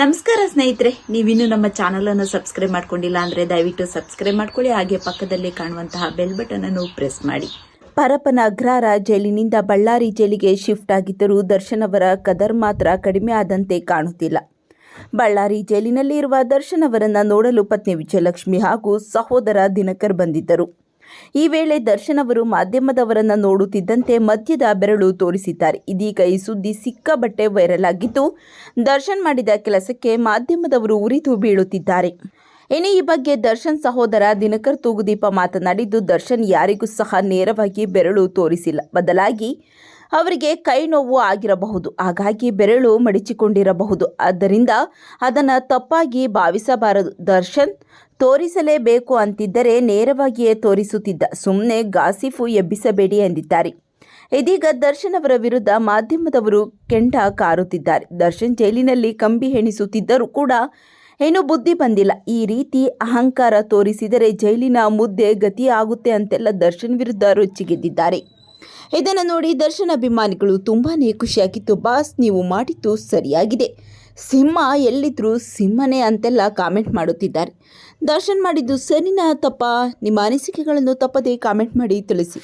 ನಮಸ್ಕಾರ ಸ್ನೇಹಿತರೆ, ನೀವಿನ್ನು ನಮ್ಮ ಚಾನಲ್ ಅನ್ನು ಸಬ್ಸ್ಕ್ರೈಬ್ ಮಾಡ್ಕೊಂಡಿಲ್ಲ ಅಂದ್ರೆ ದಯವಿಟ್ಟು ಸಬ್ಸ್ಕ್ರೈಬ್ ಮಾಡ್ಕೊಳ್ಳಿ, ಹಾಗೆ ಪಕ್ಕದಲ್ಲಿ ಕಾಣುವಂತಹ ಬೆಲ್ ಬಟನ್ ಅನ್ನು ಪ್ರೆಸ್ ಮಾಡಿ. ಪರಪನ ಅಗ್ರಾರ ಜೈಲಿನಿಂದ ಬಳ್ಳಾರಿ ಜೈಲಿಗೆ ಶಿಫ್ಟ್ ಆಗಿದ್ದರೂ ದರ್ಶನ್ ಅವರ ಕದರ್ ಮಾತ್ರ ಕಡಿಮೆ ಆದಂತೆ ಕಾಣುತ್ತಿಲ್ಲ. ಬಳ್ಳಾರಿ ಜೈಲಿನಲ್ಲಿ ಇರುವ ದರ್ಶನ್ ಅವರನ್ನ ನೋಡಲು ಪತ್ನಿ ವಿಜಯಲಕ್ಷ್ಮಿ ಹಾಗೂ ಸಹೋದರ ದಿನಕರ್ ಬಂದಿದ್ದರು. ಈ ವೇಳೆ ದರ್ಶನ್ ಅವರು ಮಾಧ್ಯಮದವರನ್ನ ನೋಡುತ್ತಿದ್ದಂತೆ ಮದ್ಯದ ಬೆರಳು ತೋರಿಸಿದ್ದಾರೆ. ಇದೀಗ ಈ ಸುದ್ದಿ ಸಿಕ್ಕಾಬಟ್ಟೆ ವೈರಲ್ ಆಗಿದ್ದು, ದರ್ಶನ್ ಮಾಡಿದ ಕೆಲಸಕ್ಕೆ ಮಾಧ್ಯಮದವರು ಉರಿದು ಬೀಳುತ್ತಿದ್ದಾರೆ. ಇನ್ನು ಈ ಬಗ್ಗೆ ದರ್ಶನ್ ಸಹೋದರ ದಿನಕರ್ ತೂಗುದೀಪ ಮಾತನಾಡಿದ್ದು, ದರ್ಶನ್ ಯಾರಿಗೂ ಸಹ ನೇರವಾಗಿ ಬೆರಳು ತೋರಿಸಿಲ್ಲ. ಬದಲಾಗಿ ಅವರಿಗೆ ಕೈ ನೋವು ಆಗಿರಬಹುದು. ಹಾಗಾಗಿ ಬೆರಳು ಮಡಿಚಿಕೊಂಡಿರಬಹುದು. ಆದ್ದರಿಂದ ಅದನ್ನು ತಪ್ಪಾಗಿ ಭಾವಿಸಬಾರದು. ದರ್ಶನ್, ತೋರಿಸಲೇಬೇಕು ಅಂತಿದ್ದರೆ ನೇರವಾಗಿಯೇ ತೋರಿಸುತ್ತಿದ್ದ. ಸುಮ್ಮನೆ ಗಾಸಿಫು ಎಬ್ಬಿಸಬೇಡಿ ಎಂದಿದ್ದಾರೆ. ಇದೀಗ ದರ್ಶನ್ ಅವರ ವಿರುದ್ಧ ಮಾಧ್ಯಮದವರು ಕೆಂಡ ಕಾರುತ್ತಿದ್ದಾರೆ. ದರ್ಶನ್ ಜೈಲಿನಲ್ಲಿ ಕಂಬಿ ಹೆಣಿಸುತ್ತಿದ್ದರೂ ಕೂಡ ಏನೂ ಬುದ್ಧಿ ಬಂದಿಲ್ಲ. ಈ ರೀತಿ ಅಹಂಕಾರ ತೋರಿಸಿದರೆ ಜೈಲಿನ ಮುದ್ದೆ ಗತಿಯಾಗುತ್ತೆ ಅಂತೆಲ್ಲ ದರ್ಶನ್ ವಿರುದ್ಧ ರೊಚ್ಚಿಗೆದ್ದಿದ್ದಾರೆ. ಇದನ್ನು ನೋಡಿ ದರ್ಶನ್ ಅಭಿಮಾನಿಗಳು ತುಂಬಾ ಖುಷಿಯಾಗಿತ್ತು. ಬಾಸ್, ನೀವು ಮಾಡಿದ್ದು ಸರಿಯಾಗಿದೆ. ಸಿಂಹ ಎಲ್ಲಿದ್ರು ಸಿಂಹನೇ ಅಂತೆಲ್ಲ ಕಾಮೆಂಟ್ ಮಾಡುತ್ತಿದ್ದಾರೆ. ದರ್ಶನ್ ಮಾಡಿದ್ದು ಸರಿನಾ ತಪ್ಪ? ನಿಮ್ಮ ಅನಿಸಿಕೆಗಳನ್ನು ತಪ್ಪದೇ ಕಾಮೆಂಟ್ ಮಾಡಿ ತಿಳಿಸಿ.